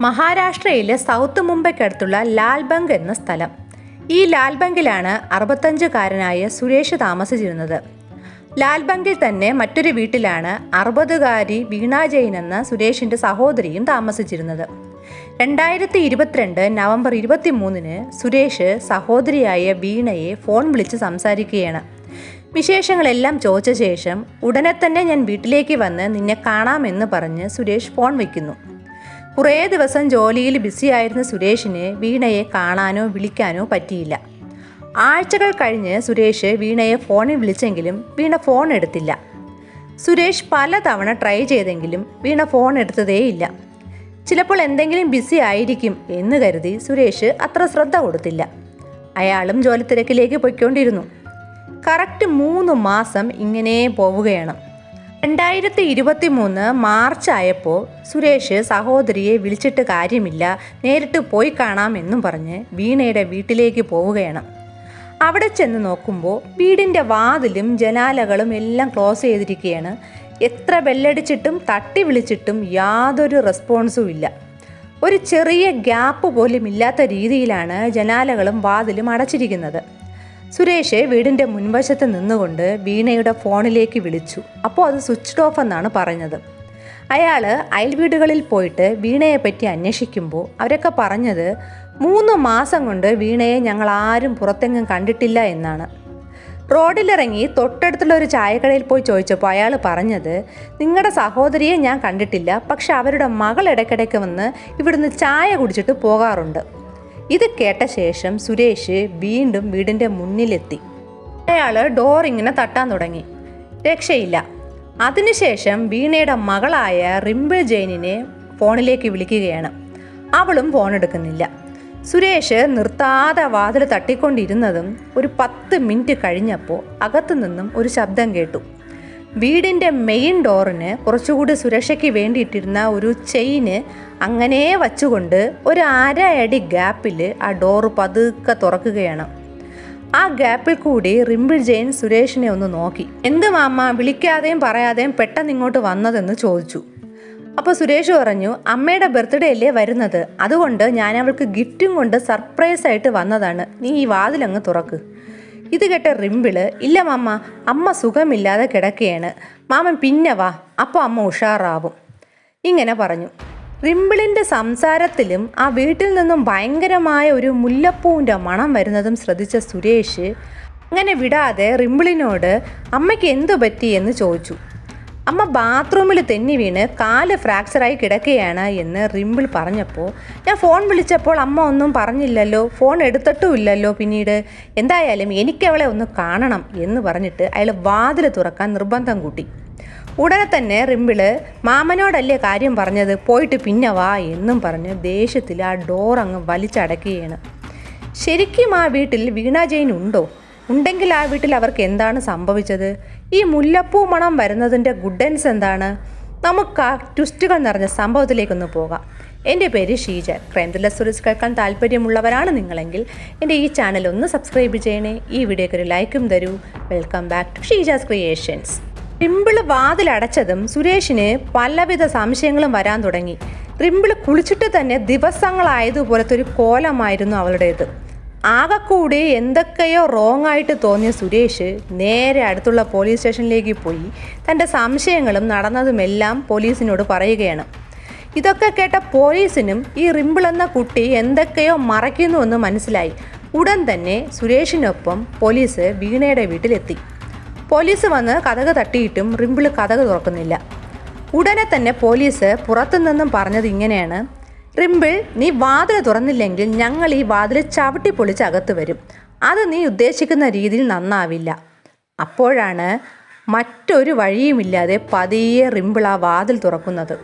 മഹാരാഷ്ട്രയിലെ സൗത്ത് മുംബൈക്കടുത്തുള്ള ലാൽബംഗ് എന്ന സ്ഥലം. ഈ ലാൽബംഗിലാണ് അറുപത്തഞ്ചുകാരനായ സുരേഷ് താമസിച്ചിരുന്നത്. ലാൽബംഗിൽ തന്നെ മറ്റൊരു വീട്ടിലാണ് അറുപതുകാരി വീണ ജെയിൻ എന്ന സുരേഷിന്റെ സഹോദരിയും താമസിച്ചിരുന്നത്. രണ്ടായിരത്തി ഇരുപത്തിരണ്ട് നവംബർ ഇരുപത്തി മൂന്നിന് സുരേഷ് സഹോദരിയായ വീണയെ ഫോൺ വിളിച്ച് സംസാരിക്കുകയാണ്. വിശേഷങ്ങളെല്ലാം ചോദിച്ച ശേഷം ഉടനെ തന്നെ ഞാൻ വീട്ടിലേക്ക് വന്ന് നിന്നെ കാണാമെന്ന് പറഞ്ഞ് സുരേഷ് ഫോൺ വയ്ക്കുന്നു കുറേ ദിവസം ജോലിയിൽ ബിസിയായിരുന്ന സുരേഷിന് വീണയെ കാണാനോ വിളിക്കാനോ പറ്റിയില്ല. ആഴ്ചകൾ കഴിഞ്ഞ് സുരേഷ് വീണയെ ഫോണിൽ വിളിച്ചെങ്കിലും വീണ ഫോൺ എടുത്തില്ല. സുരേഷ് പലതവണ ട്രൈ ചെയ്തെങ്കിലും വീണ ഫോൺ എടുത്തതേയില്ല. ചിലപ്പോൾ എന്തെങ്കിലും ബിസി ആയിരിക്കും എന്ന് കരുതി സുരേഷ് അത്ര ശ്രദ്ധ കൊടുത്തില്ല. അയാളും ജോലി തിരക്കിലേക്ക് പൊയ്ക്കൊണ്ടിരുന്നു. കറക്റ്റ് മൂന്ന് മാസം ഇങ്ങനെ പോവുകയാണ്. രണ്ടായിരത്തി ഇരുപത്തി മൂന്ന് മാർച്ച് ആയപ്പോൾ സുരേഷ് സഹോദരിയെ വിളിച്ചിട്ട് കാര്യമില്ല. നേരിട്ട് പോയി കാണാമെന്നും പറഞ്ഞ് വീണയുടെ വീട്ടിലേക്ക് പോവുകയാണ്. അവിടെ ചെന്ന് നോക്കുമ്പോൾ വീടിന്റെ വാതിലും ജനാലകളും എല്ലാം ക്ലോസ് ചെയ്തിരിക്കുകയാണ് എത്ര ബെല്ലടിച്ചിട്ടും തട്ടി വിളിച്ചിട്ടും യാതൊരു റെസ്പോൺസും ഇല്ല. ഒരു ചെറിയ ഗ്യാപ്പ് പോലും ഇല്ലാത്ത രീതിയിലാണ് ജനാലകളും വാതിലും അടച്ചിരിക്കുന്നത്. സുരേഷ് വീടിന്റെ മുൻവശത്ത് നിന്നുകൊണ്ട് വീണയുടെ ഫോണിലേക്ക് വിളിച്ചു. അപ്പോൾ അത് സ്വിച്ച്ഡ് ഓഫ് എന്നാണ് പറഞ്ഞത്. അയാൾ അയൽ വീടുകളിൽ പോയിട്ട് വീണയെ പറ്റി അന്വേഷിക്കുമ്പോൾ അവരൊക്കെ പറഞ്ഞത് മൂന്ന് മാസം കൊണ്ട് വീണയെ ഞങ്ങൾ ആരും പുറത്തെങ്ങും കണ്ടിട്ടില്ല എന്നാണ്. റോഡിലിറങ്ങി തൊട്ടടുത്തുള്ള ഒരു ചായക്കടയിൽ പോയി ചോദിച്ചപ്പോൾ അയാൾ പറഞ്ഞത് നിങ്ങളുടെ സഹോദരിയെ ഞാൻ കണ്ടിട്ടില്ല പക്ഷെ അവരുടെ മകൾ ഇടയ്ക്കിടയ്ക്ക് വന്ന് ഇവിടുന്ന് ചായ കുടിച്ചിട്ട് പോകാറുണ്ട്. ഇത് കേട്ട ശേഷം സുരേഷ് വീണ്ടും വീടിന്റെ മുന്നിലെത്തി. അയാൾ ഡോർ ഇങ്ങനെ തട്ടാൻ തുടങ്ങി. രക്ഷയില്ല. അതിനുശേഷം വീണയുടെ മകളായ റിംബിൾ ജെയിനിനെ ഫോണിലേക്ക് വിളിക്കുകയാണ്. അവളും ഫോൺ എടുക്കുന്നില്ല. സുരേഷ് നിർത്താതെ വാതിൽ തട്ടിക്കൊണ്ടിരുന്നതും ഒരു പത്ത് മിനിറ്റ് കഴിഞ്ഞപ്പോൾ അകത്തു നിന്നും ഒരു ശബ്ദം കേട്ടു. വീടിന്റെ മെയിൻ ഡോറിന് കുറച്ചുകൂടി സുരക്ഷയ്ക്ക് വേണ്ടിയിട്ടിരുന്ന ഒരു ചെയിന് അങ്ങനെ വച്ചുകൊണ്ട് ഒരു അര അടി ഗ്യാപ്പിൽ ആ ഡോറ് പതുക്കെ തുറക്കുകയാണ്. ആ ഗ്യാപ്പിൽ കൂടി റിമ്പിൾ ജെയിൻ സുരേഷിനെ ഒന്ന് നോക്കി. എന്ത് മാമ വിളിക്കാതെയും പറയാതെയും പെട്ടെന്ന് ഇങ്ങോട്ട് വന്നതെന്ന് ചോദിച്ചു. അപ്പോൾ സുരേഷ് പറഞ്ഞു അമ്മയുടെ ബർത്ത്ഡേ അല്ലേ വരുന്നത്? അതുകൊണ്ട് ഞാൻ അവൾക്ക് ഗിഫ്റ്റും കൊണ്ട് സർപ്രൈസ് ആയിട്ട് വന്നതാണ്. നീ ഈ വാതിലങ്ങ് തുറക്ക്. ഇത് കേട്ട റിമ്പിൾ ഇല്ല മാമ അമ്മ സുഖമില്ലാതെ കിടക്കുകയാണ്. മാമൻ പിന്നെ വാ അപ്പോൾ അമ്മ ഉഷാറാവും. ഇങ്ങനെ പറഞ്ഞു. റിമ്പിളിന്റെ സംസാരത്തിലും ആ വീട്ടിൽ നിന്നും ഭയങ്കരമായ ഒരു മുല്ലപ്പൂവിന്റെ മണം വരുന്നതും ശ്രദ്ധിച്ച സുരേഷ് അങ്ങനെ വിടാതെ റിമ്പിളിനോട് അമ്മയ്ക്ക് എന്തു പറ്റി? എന്ന് ചോദിച്ചു. അമ്മ ബാത്റൂമിൽ തെന്നി വീണ് കാൽ ഫ്രാക്ചറായി കിടക്കുകയാണ് എന്ന് റിമ്പിൾ പറഞ്ഞപ്പോൾ ഞാൻ ഫോൺ വിളിച്ചപ്പോൾ അമ്മ ഒന്നും പറഞ്ഞില്ലല്ലോ ഫോൺ എടുത്തിട്ടുമില്ലല്ലോ പിന്നീട്. എന്തായാലും എനിക്കവളെ ഒന്ന് കാണണം എന്ന് പറഞ്ഞിട്ട് അയാൾ വാതിൽ തുറക്കാൻ നിർബന്ധം കൂട്ടി. ഉടനെ തന്നെ റിമ്പിൾ മാമനോടല്ലേ കാര്യം പറഞ്ഞത്? പോയിട്ട് പിന്നെ വാ എന്നും പറഞ്ഞ് ദേഷ്യത്തിൽ ആ ഡോർ അങ്ങ് വലിച്ചടക്കുകയാണ്. ശരിക്കും ആ വീട്ടിൽ വീണ ജെയിൻ ഉണ്ടോ? ഉണ്ടെങ്കിൽ ആ വീട്ടിൽ അവർക്ക് എന്താണ് സംഭവിച്ചത്? ഈ മുല്ലപ്പൂ മണം വരുന്നതിന്റെ ഗുഡൻസ് എന്താണ്? നമുക്ക് ആ ട്വിസ്റ്റുകൾ നിറഞ്ഞ സംഭവത്തിലേക്കൊന്ന് പോകാം. എന്റെ പേര് ഷീജ. ക്രൈം ത്രില്ലർ സ്റ്റോറീസ് കേൾക്കാൻ താല്പര്യമുള്ളവരാണ് നിങ്ങളെങ്കിൽ എന്റെ ഈ ചാനൽ ഒന്ന് സബ്സ്ക്രൈബ് ചെയ്യണേ. ഈ വീഡിയോക്ക് ഒരു ലൈക്കും തരൂ. Welcome back to Sheeja's creations. Rimple വാതിലടച്ചതും സുരേഷിന് പലവിധ സംശയങ്ങളും വരാൻ തുടങ്ങി. റിമ്പിൾ കുളിച്ചിട്ട് തന്നെ ദിവസങ്ങളായതുപോലത്തെ ഒരു കോലമായിരുന്നു അവളുടേത്. ആകെക്കൂടി എന്തൊക്കെയോ റോങ് ആയിട്ട് തോന്നിയ സുരേഷ് നേരെ അടുത്തുള്ള പോലീസ് സ്റ്റേഷനിലേക്ക് പോയി. തന്റെ സംശയങ്ങളും നടന്നതുമെല്ലാം പോലീസിനോട് പറയുകയാണ്. ഇതൊക്കെ കേട്ട പോലീസിനും ഈ റിമ്പിൾ എന്ന കുട്ടി എന്തൊക്കെയോ മറയ്ക്കുന്നുവെന്ന് മനസ്സിലായി. ഉടൻ തന്നെ സുരേഷിനൊപ്പം പോലീസ് വീണയുടെ വീട്ടിലെത്തി. പോലീസ് വന്ന് കഥക് തട്ടിയിട്ടും റിമ്പിൾ കഥക് തുറക്കുന്നില്ല. ഉടനെ തന്നെ പോലീസ് പുറത്തുനിന്നും പറഞ്ഞത് ഇങ്ങനെയാണ്. റിമ്പിൾ നീ വാതിൽ തുറന്നില്ലെങ്കിൽ ഞങ്ങൾ ഈ വാതിൽ ചവിട്ടി പൊളിച്ച് അകത്ത് വരും. അത് നീ ഉദ്ദേശിക്കുന്ന രീതിയിൽ നന്നാവില്ല. അപ്പോഴാണ് മറ്റൊരു വഴിയുമില്ലാതെ പതിയെ റിമ്പിൾ ആ വാതിൽ തുറക്കുന്നത്.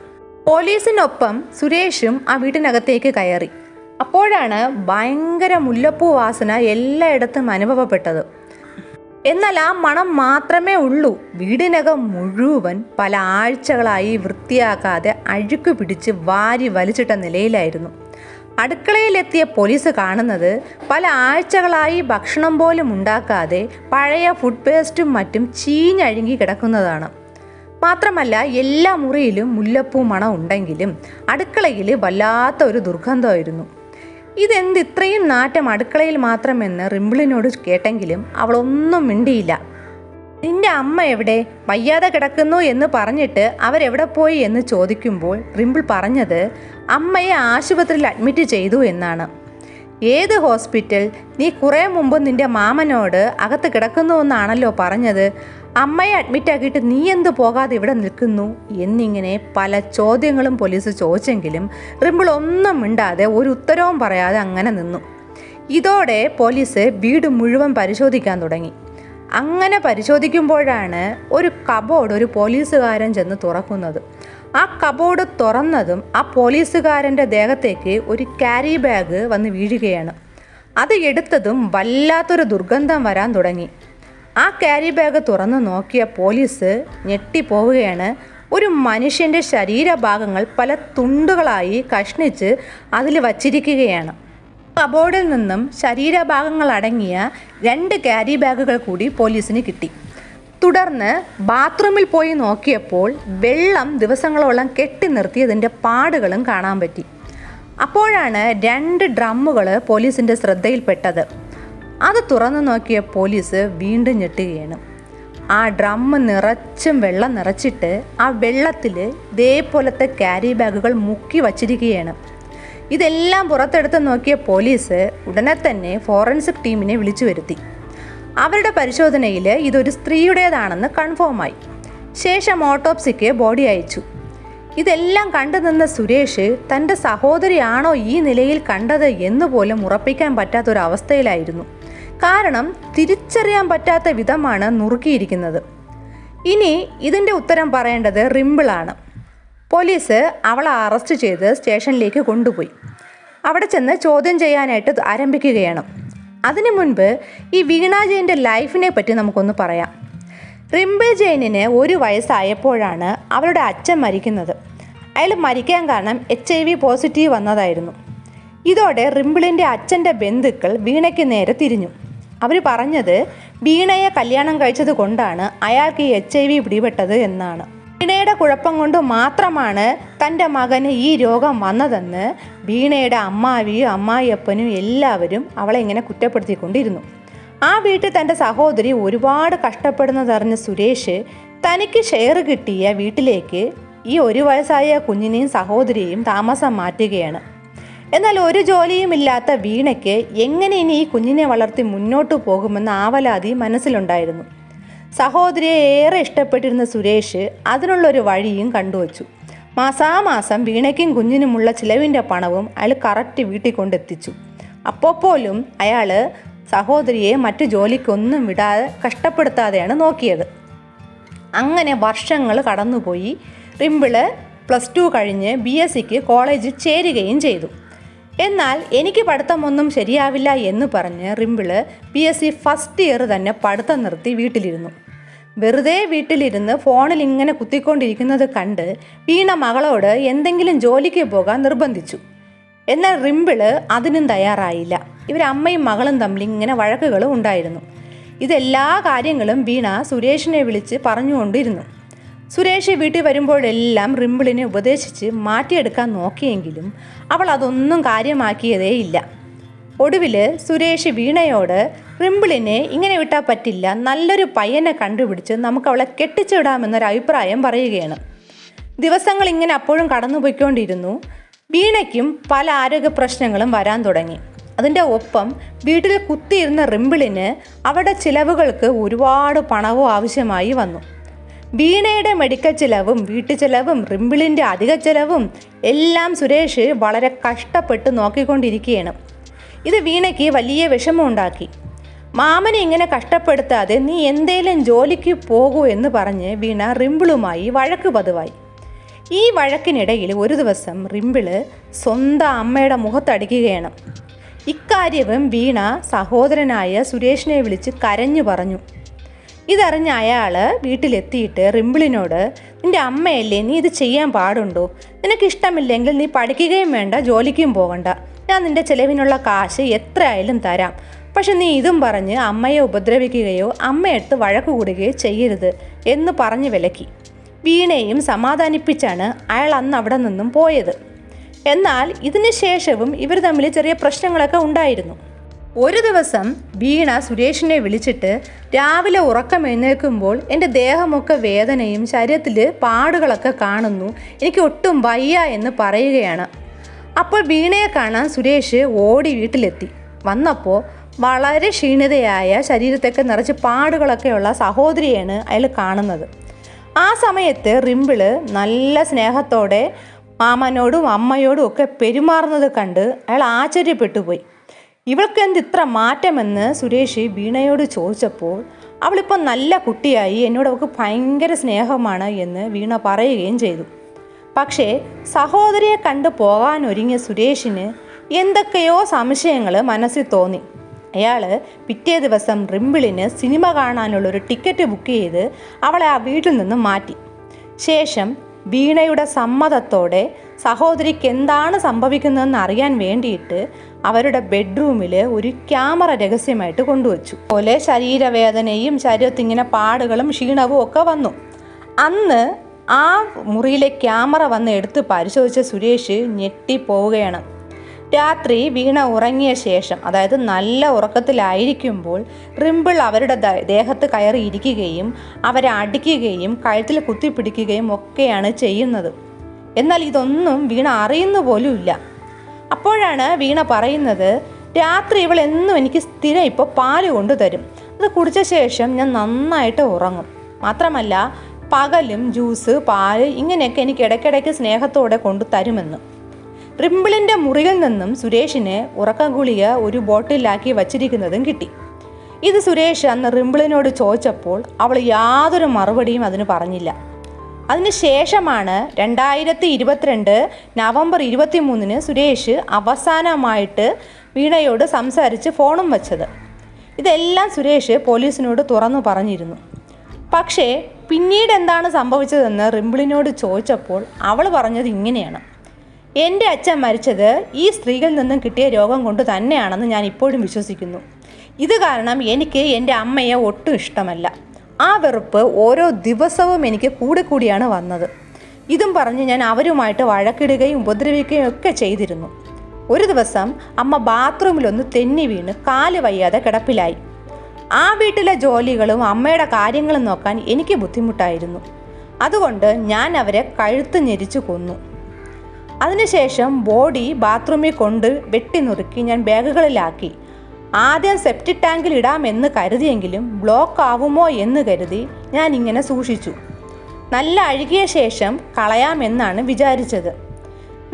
പോലീസിനൊപ്പം സുരേഷും ആ വീട്ടിനകത്തേക്ക് കയറി. അപ്പോഴാണ് ഭയങ്കര മുല്ലപ്പൂ വാസന എല്ലായിടത്തും അനുഭവപ്പെട്ടത്. എന്നാൽ ആ മണം മാത്രമേ ഉള്ളൂ. വീടിനകം മുഴുവൻ പല ആഴ്ചകളായി വൃത്തിയാക്കാതെ അഴുക്ക് പിടിച്ച് വാരി വലിച്ചിട്ട നിലയിലായിരുന്നു. അടുക്കളയിലെത്തിയ പോലീസ് കാണുന്നത് പല ആഴ്ചകളായി ഭക്ഷണം പോലും ഉണ്ടാക്കാതെ പഴയ ഫുഡ് പേസ്റ്റും മറ്റും ചീഞ്ഞഴുകി കിടക്കുന്നതാണ്. മാത്രമല്ല എല്ലാ മുറിയിലും മുല്ലപ്പൂ മണം ഉണ്ടെങ്കിലും അടുക്കളയിൽ വല്ലാത്ത ഒരു ദുർഗന്ധമായിരുന്നു. ഇതെന്ത് ഇത്രയും നാറ്റം അടുക്കളയിൽ മാത്രമെന്ന് റിംബിളിനോട് കേട്ടെങ്കിലും അവളൊന്നും മിണ്ടിയില്ല. നിന്റെ അമ്മ എവിടെ? വയ്യാതെ കിടക്കുന്നു എന്ന് പറഞ്ഞിട്ട് അവരെവിടെ പോയി? എന്ന് ചോദിക്കുമ്പോൾ റിംബിൾ പറഞ്ഞത് അമ്മയെ ആശുപത്രിയിൽ അഡ്മിറ്റ് ചെയ്തു എന്നാണ്. ഏത് ഹോസ്പിറ്റൽ? നീ കുറേ മുമ്പ് നിന്റെ മാമനോട് അകത്ത് കിടക്കുന്നു എന്നാണല്ലോ പറഞ്ഞത്. അമ്മയെ അഡ്മിറ്റാക്കിയിട്ട് നീ എന്ത് പോകാതെ ഇവിടെ നിൽക്കുന്നു? എന്നിങ്ങനെ പല ചോദ്യങ്ങളും പോലീസ് ചോദിച്ചെങ്കിലും റിമ്പിൾ ഒന്നും മിണ്ടാതെ ഒരു ഉത്തരവും പറയാതെ അങ്ങനെ നിന്നു. ഇതോടെ പോലീസ് വീട് മുഴുവൻ പരിശോധിക്കാൻ തുടങ്ങി. അങ്ങനെ പരിശോധിക്കുമ്പോഴാണ് ഒരു കബോർഡ് ഒരു പോലീസുകാരൻ ചെന്ന് തുറക്കുന്നത്. ആ കബോർഡ് തുറന്നതും ആ പോലീസുകാരന്റെ ദേഹത്തേക്ക് ഒരു ക്യാരി ബാഗ് വന്ന് വീഴുകയാണ്. അത് എടുത്തതും വല്ലാത്തൊരു ദുർഗന്ധം വരാൻ തുടങ്ങി. ആ ക്യാരി ബാഗ് തുറന്നു നോക്കിയ പോലീസ് ഞെട്ടിപ്പോവുകയാണ്. ഒരു മനുഷ്യന്റെ ശരീരഭാഗങ്ങൾ പല തുണ്ടുകളായി കഷ്ണിച്ച് അതിൽ വച്ചിരിക്കുകയാണ്. കബോർഡിൽ നിന്നും ശരീരഭാഗങ്ങൾ അടങ്ങിയ രണ്ട് ക്യാരി ബാഗുകൾ കൂടി പോലീസിന് കിട്ടി. തുടർന്ന് ബാത്റൂമിൽ പോയി നോക്കിയപ്പോൾ വെള്ളം ദിവസങ്ങളോളം കെട്ടി നിർത്തിയതിന്റെ പാടുകളും കാണാൻ പറ്റി. അപ്പോഴാണ് രണ്ട് ഡ്രമ്മുകൾ പോലീസിന്റെ ശ്രദ്ധയിൽപ്പെട്ടത്. അത് തുറന്നു നോക്കിയ പോലീസ് വീണ്ടും ഞെട്ടുകയാണ്. ആ ഡ്രമ്മ് നിറച്ചും വെള്ളം നിറച്ചിട്ട് ആ വെള്ളത്തിൽ ഇതേപോലത്തെ ക്യാരി ബാഗുകൾ മുക്കി വച്ചിരിക്കുകയാണ്. ഇതെല്ലാം പുറത്തെടുത്ത് നോക്കിയ പോലീസ് ഉടനെ തന്നെ ഫോറൻസിക് ടീമിനെ വിളിച്ചു വരുത്തി. അവരുടെ പരിശോധനയിൽ ഇതൊരു സ്ത്രീയുടേതാണെന്ന് കൺഫേമായി ശേഷം ഓട്ടോപ്സിക്ക് ബോഡി അയച്ചു. ഇതെല്ലാം കണ്ടു നിന്ന സുരേഷ് തന്റെ സഹോദരിയാണോ ഈ നിലയിൽ കണ്ടത് എന്ന് പോലും ഉറപ്പിക്കാൻ പറ്റാത്തൊരവസ്ഥയിലായിരുന്നു. കാരണം തിരിച്ചറിയാൻ പറ്റാത്ത വിധമാണ് നുറുക്കിയിരിക്കുന്നത്. ഇനി ഇതിന്റെ ഉത്തരം പറയേണ്ടത് റിമ്പിളാണ്. പോലീസ് അവളെ അറസ്റ്റ് ചെയ്ത് സ്റ്റേഷനിലേക്ക് കൊണ്ടുപോയി. അവിടെ ചെന്ന് ചോദ്യം ചെയ്യാനായിട്ട് ആരംഭിക്കുകയാണ്. അതിനു മുൻപ് ഈ വീണ ജെയിന്റെ ലൈഫിനെ പറ്റി നമുക്കൊന്ന് പറയാം. റിംബിൾ ജെയിനിന് ഒരു വയസ്സായപ്പോഴാണ് അവളുടെ അച്ഛൻ മരിക്കുന്നത്. അയാൾ മരിക്കാൻ കാരണം എച്ച് ഐ വി പോസിറ്റീവ് വന്നതായിരുന്നു. ഇതോടെ റിംബിളിന്റെ അച്ഛന്റെ ബന്ധുക്കൾ വീണയ്ക്ക് നേരെ തിരിഞ്ഞു. അവർ പറഞ്ഞത് വീണയെ കല്യാണം കഴിച്ചത് കൊണ്ടാണ് അയാൾക്ക് ഈ എച്ച് ഐ വി പിടിപെട്ടത് എന്നാണ്. വീണയുടെ കുഴപ്പം കൊണ്ട് മാത്രമാണ് തന്റെ മകന് ഈ രോഗം വന്നതെന്ന് വീണയുടെ അമ്മാവിയും അമ്മായിയപ്പനും എല്ലാവരും അവളെ ഇങ്ങനെ കുറ്റപ്പെടുത്തിക്കൊണ്ടിരുന്നു. ആ വീട്ടിൽ തന്റെ സഹോദരി ഒരുപാട് കഷ്ടപ്പെടുന്നതറിഞ്ഞ സുരേഷ് തനിക്ക് ഷെയർ കിട്ടിയ വീട്ടിലേക്ക് ഈ ഒരു വയസ്സായ കുഞ്ഞിനെയും സഹോദരിയെയും താമസം മാറ്റുകയാണ്. എന്നാൽ ഒരു ജോലിയും ഇല്ലാത്ത വീണയ്ക്ക് എങ്ങനെ ഇനി ഈ കുഞ്ഞിനെ വളർത്തി മുന്നോട്ട് പോകുമെന്ന ആവലാതി മനസ്സിലുണ്ടായിരുന്നു. സഹോദരിയെ ഏറെ ഇഷ്ടപ്പെട്ടിരുന്ന സുരേഷ് അതിനുള്ളൊരു വഴിയും കണ്ടുവച്ചു. മാസാമാസം വീണയ്ക്കും കുഞ്ഞിനുമുള്ള ചിലവിന്റെ പണവും അയാൾ കറക്റ്റ് വീട്ടിൽ കൊണ്ടെത്തിച്ചു. അപ്പോൾ പോലും അയാൾ സഹോദരിയെ മറ്റു ജോലിക്കൊന്നും വിടാതെ കഷ്ടപ്പെടുത്താതെയാണ് നോക്കിയത്. അങ്ങനെ വർഷങ്ങൾ കടന്നുപോയി. റിമ്പിൾ പ്ലസ് ടു കഴിഞ്ഞ് ബി എസ് സിക്ക് കോളേജിൽ ചേരുകയും ചെയ്തു. എന്നാൽ എനിക്ക് പഠിത്തമൊന്നും ശരിയാവില്ല എന്ന് പറഞ്ഞ് Rimple B S C first year തന്നെ പഠിത്തം നിർത്തി വീട്ടിലിരുന്നു. വെറുതെ വീട്ടിലിരുന്ന് ഫോണിൽ ഇങ്ങനെ കുത്തിക്കൊണ്ടിരിക്കുന്നത് കണ്ട് വീണ മകളോട് എന്തെങ്കിലും ജോലിക്ക് പോകാൻ നിർബന്ധിച്ചു. എന്നാൽ റിമ്പിൾ അതിനും തയ്യാറായില്ല. ഇവർ അമ്മയും മകളും തമ്മിൽ ഇങ്ങനെ വഴക്കുകളും ഉണ്ടായിരുന്നു. ഇതെല്ലാ കാര്യങ്ങളും വീണ സുരേഷിനെ വിളിച്ച് പറഞ്ഞുകൊണ്ടിരുന്നു. സുരേഷ് വീട്ടിൽ വരുമ്പോഴെല്ലാം റിമ്പിളിനെ ഉപദേശിച്ച് മാറ്റിയെടുക്കാൻ നോക്കിയെങ്കിലും അവൾ അതൊന്നും കാര്യമാക്കിയതേയില്ല. ഒടുവിൽ സുരേഷ് വീണയോട് റിമ്പിളിനെ ഇങ്ങനെ വിട്ടാൽ പറ്റില്ല. നല്ലൊരു പയ്യനെ കണ്ടുപിടിച്ച് നമുക്ക് അവളെ കെട്ടിച്ചിടാമെന്നൊരു അഭിപ്രായം പറയുകയാണ്. ദിവസങ്ങൾ ഇങ്ങനെ അപ്പോഴും കടന്നുപോയിക്കൊണ്ടിരുന്നു. വീണയ്ക്കും പല ആരോഗ്യ പ്രശ്നങ്ങളും വരാൻ തുടങ്ങി. അതിന്റെ ഒപ്പം വീട്ടിൽ കുത്തിയിരുന്ന റിമ്പിളിന് അവരുടെ ചിലവുകൾക്ക് ഒരുപാട് പണവും ആവശ്യമായി വന്നു. വീണയുടെ മെഡിക്കൽ ചിലവും വീട്ടു ചിലവും റിമ്പിളിന്റെ അധിക ചിലവും എല്ലാം സുരേഷ് വളരെ കഷ്ടപ്പെട്ട് നോക്കിക്കൊണ്ടിരിക്കുകയാണ്. ഇത് വീണയ്ക്ക് വലിയ വിഷമമുണ്ടാക്കി. മാമനെ ഇങ്ങനെ കഷ്ടപ്പെടുത്താതെ നീ എന്തേലും ജോലിക്ക് പോകൂ എന്ന് പറഞ്ഞ് വീണ റിമ്പിളുമായി വഴക്ക് പതിവായി. ഈ വഴക്കിനിടയിൽ ഒരു ദിവസം റിമ്പിൾ സ്വന്തം അമ്മയുടെ മുഖത്തടിക്കുകയാണ്. ഇക്കാര്യവും വീണ സഹോദരനായ സുരേഷിനെ വിളിച്ച് കരഞ്ഞു പറഞ്ഞു. ഇതറിഞ്ഞ അയാൾ വീട്ടിലെത്തിയിട്ട് റിമ്പിളിനോട് നിന്റെ അമ്മയല്ലേ നീ ഇത് ചെയ്യാൻ പാടുണ്ടോ? നിനക്കിഷ്ടമില്ലെങ്കിൽ നീ പഠിക്കുകയും വേണ്ട ജോലിക്കും പോകണ്ട. ഞാൻ നിന്റെ ചെലവിനുള്ള കാശ് എത്രയായാലും തരാം. പക്ഷെ നീ ഇതും പറഞ്ഞ് അമ്മയെ ഉപദ്രവിക്കുകയോ അമ്മയെടുത്ത് വഴക്ക് കൂടുകയോ ചെയ്യരുത് എന്ന് പറഞ്ഞു വിലക്കി. വീണയും സമാധാനിപ്പിച്ചാണ് അയാൾ അന്ന് അവിടെ നിന്നും പോയത്. എന്നാൽ ഇതിന് ശേഷവും ഇവർ തമ്മിൽ ചെറിയ പ്രശ്നങ്ങളൊക്കെ ഉണ്ടായിരുന്നു. ഒരു ദിവസം വീണ സുരേഷിനെ വിളിച്ചിട്ട് രാവിലെ ഉറക്കം എഴുന്നേൽക്കുമ്പോൾ എന്റെ ദേഹമൊക്കെ വേദനയും ശരീരത്തിൽ പാടുകളൊക്കെ കാണുന്നു എനിക്ക് ഒട്ടും വയ്യ എന്ന് പറയുകയാണ്. അപ്പോൾ വീണയെ കാണാൻ സുരേഷ് ഓടി വീട്ടിലെത്തി. വന്നപ്പോൾ വളരെ ക്ഷീണിതയായ ശരീരത്തൊക്കെ നിറച്ച് പാടുകളൊക്കെയുള്ള സഹോദരിയാണ് അയാൾ കാണുന്നത്. ആ സമയത്ത് റിമ്പിൾ നല്ല സ്നേഹത്തോടെ മാമനോടും അമ്മയോടും ഒക്കെ പെരുമാറുന്നത് കണ്ട് അയാൾ ആശ്ചര്യപ്പെട്ടു പോയി ഇവൾക്ക് എന്ത് ഇത്ര മാറ്റമെന്ന്? സുരേഷ് വീണയോട് ചോദിച്ചപ്പോൾ അവളിപ്പോൾ നല്ല കുട്ടിയായി എന്നോട് ഭയങ്കര സ്നേഹമാണ് എന്ന് വീണ പറയുകയും ചെയ്തു. പക്ഷേ സഹോദരിയെ കണ്ടു പോകാനൊരുങ്ങിയ സുരേഷിന് എന്തൊക്കെയോ സംശയങ്ങൾ മനസ്സിൽ തോന്നി. അയാൾ പിറ്റേ ദിവസം റിമ്പിളിന് സിനിമ കാണാനുള്ളൊരു ടിക്കറ്റ് ബുക്ക് ചെയ്ത് അവളെ ആ വീട്ടിൽ നിന്ന് മാറ്റി. ശേഷം വീണയുടെ സമ്മതത്തോടെ സഹോദരിക്ക് എന്താണ് സംഭവിക്കുന്നതെന്ന് അറിയാൻ വേണ്ടിയിട്ട് അവരുടെ ബെഡ്റൂമിൽ ഒരു ക്യാമറ രഹസ്യമായിട്ട് കൊണ്ടുവച്ചു. പോലെ ശരീരവേദനയും ശരീരത്തിങ്ങനെ പാടുകളും ക്ഷീണവും ഒക്കെ വന്നു. അന്ന് ആ മുറിയിലെ ക്യാമറ വന്ന് എടുത്ത് പരിശോധിച്ച സുരേഷ് ഞെട്ടിപ്പോവുകയാണ്. രാത്രി വീണ ഉറങ്ങിയ ശേഷം അതായത് നല്ല ഉറക്കത്തിലായിരിക്കുമ്പോൾ റിമ്പിൾ അവരുടെ ദേഹത്ത് കയറി ഇരിക്കുകയും അവരെ അടിക്കുകയും കഴുത്തിൽ കുത്തിപ്പിടിക്കുകയും ഒക്കെയാണ് ചെയ്യുന്നത്. എന്നാൽ ഇതൊന്നും വീണ അറിയുന്ന പോലുമില്ല അപ്പോഴാണ് വീണ പറയുന്നത് രാത്രി ഇവൾ എന്നും എനിക്ക് സ്ഥിരം ഇപ്പോൾ പാൽ കൊണ്ടു തരും. അത് കുടിച്ച ശേഷം ഞാൻ നന്നായിട്ട് ഉറങ്ങും. മാത്രമല്ല പകലും ജ്യൂസ് പാൽ ഇങ്ങനെയൊക്കെ എനിക്ക് ഇടയ്ക്കിടയ്ക്ക് സ്നേഹത്തോടെ കൊണ്ടു തരുമെന്ന്. റിമ്പിളിന്റെ മുറിയിൽ നിന്നും സുരേഷിന് ഉറക്ക ഗുളിക ഒരു ബോട്ടിലാക്കി വച്ചിരിക്കുന്നതും കിട്ടി. ഇത് സുരേഷ് അന്ന് റിമ്പിളിനോട് ചോദിച്ചപ്പോൾ അവൾ യാതൊരു മറുപടിയും അതിന് പറഞ്ഞില്ല. അതിനുശേഷമാണ് രണ്ടായിരത്തി ഇരുപത്തിരണ്ട് നവംബർ ഇരുപത്തി മൂന്നിന് സുരേഷ് അവസാനമായിട്ട് വീണയോട് സംസാരിച്ച് ഫോണും വച്ചത്. ഇതെല്ലാം സുരേഷ് പോലീസിനോട് തുറന്നു പറഞ്ഞിരുന്നു. പക്ഷേ പിന്നീട് എന്താണ് സംഭവിച്ചതെന്ന് റിമ്പിളിനോട് ചോദിച്ചപ്പോൾ അവൾ പറഞ്ഞത് ഇങ്ങനെയാണ്. എന്റെ അച്ഛൻ മരിച്ചത് ഈ സ്ത്രീകളിൽ നിന്നും കിട്ടിയ രോഗം കൊണ്ട് തന്നെയാണെന്ന് ഞാൻ ഇപ്പോഴും വിശ്വസിക്കുന്നു. ഇത് കാരണം എനിക്ക് എന്റെ അമ്മയെ ഒട്ടും ഇഷ്ടമല്ല. ആ വെറുപ്പ് ഓരോ ദിവസവും എനിക്ക് കൂടിക്കൂടിയാണ് വന്നത്. ഇതും പറഞ്ഞ് ഞാൻ അവരുമായിട്ട് വഴക്കിടുകയും ഉപദ്രവിക്കുകയും ഒക്കെ ചെയ്തിരുന്നു. ഒരു ദിവസം അമ്മ ബാത്റൂമിലൊന്ന് തെന്നി വീണ് കാൽ വയ്യാതെ കിടപ്പിലായി. ആ വീട്ടിലെ ജോലികളും അമ്മയുടെ കാര്യങ്ങളും നോക്കാൻ എനിക്ക് ബുദ്ധിമുട്ടായിരുന്നു. അതുകൊണ്ട് ഞാൻ അവരെ കഴുത്ത് ഞെരിച്ചു കൊന്നു. അതിനുശേഷം ബോഡി ബാത്റൂമിൽ കൊണ്ട് വെട്ടി നുറുക്കി ഞാൻ ബാഗുകളിലാക്കി. ആദ്യം സെപ്റ്റിക് ടാങ്കിൽ ഇടാമെന്ന് കരുതിയെങ്കിലും ബ്ലോക്ക് ആവുമോ എന്ന് കരുതി ഞാൻ ഇങ്ങനെ സൂക്ഷിച്ചു. നല്ല അഴുകിയ ശേഷം കളയാമെന്നാണ് വിചാരിച്ചത്.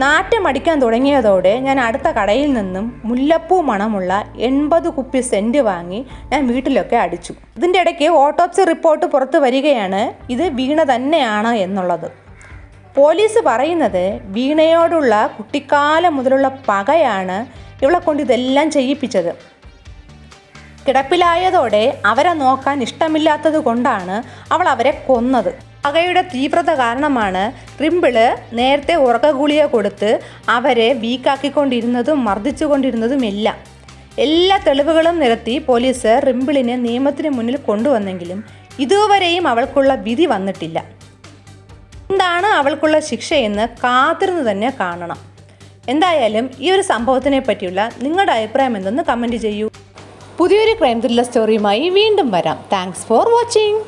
നാറ്റമടിക്കാൻ തുടങ്ങിയതോടെ ഞാൻ അടുത്ത കടയിൽ നിന്നും മുല്ലപ്പൂ മണമുള്ള എൺപത് കുപ്പി സെന്റ് വാങ്ങി ഞാൻ വീട്ടിലൊക്കെ അടിച്ചു. ഇതിന്റെ ഇടയ്ക്ക് ഓട്ടോപ്സി റിപ്പോർട്ട് പുറത്തു വരികയാണ്. ഇത് വീണ തന്നെയാണ് എന്നുള്ളത്. പോലീസ് പറയുന്നത് വീണയോടുള്ള കുട്ടിക്കാലം മുതലുള്ള പകയാണ് ഇവളെ കൊണ്ട് ഇതെല്ലാം ചെയ്യിപ്പിച്ചത്. കിടപ്പിലായതോടെ അവരെ നോക്കാൻ ഇഷ്ടമില്ലാത്തത് കൊണ്ടാണ് അവൾ അവരെ കൊന്നത്. പകയുടെ തീവ്രത കാരണമാണ് റിമ്പിൾ നേരത്തെ ഉറക്ക ഗുളിക കൊടുത്ത് അവരെ വീക്കാക്കിക്കൊണ്ടിരുന്നതും മർദ്ദിച്ചുകൊണ്ടിരുന്നതും എല്ലാം എല്ലാ തെളിവുകളും നിരത്തി പോലീസ് റിമ്പിളിനെ നിയമത്തിന് മുന്നിൽ കൊണ്ടുവന്നെങ്കിലും ഇതുവരെയും അവൾക്കുള്ള വിധി വന്നിട്ടില്ല. എന്താണ് അവൾക്കുള്ള ശിക്ഷയെന്ന് കാത്തിരുന്ന് തന്നെ കാണണം. എന്തായാലും ഈ ഒരു സംഭവത്തിനെ പറ്റിയുള്ള നിങ്ങളുടെ അഭിപ്രായം എന്തെന്ന് കമന്റ് ചെയ്യൂ. പുതിയൊരു ക്രൈം ത്രില്ലർ സ്റ്റോറിയുമായി വീണ്ടും വരാം. Thanks for watching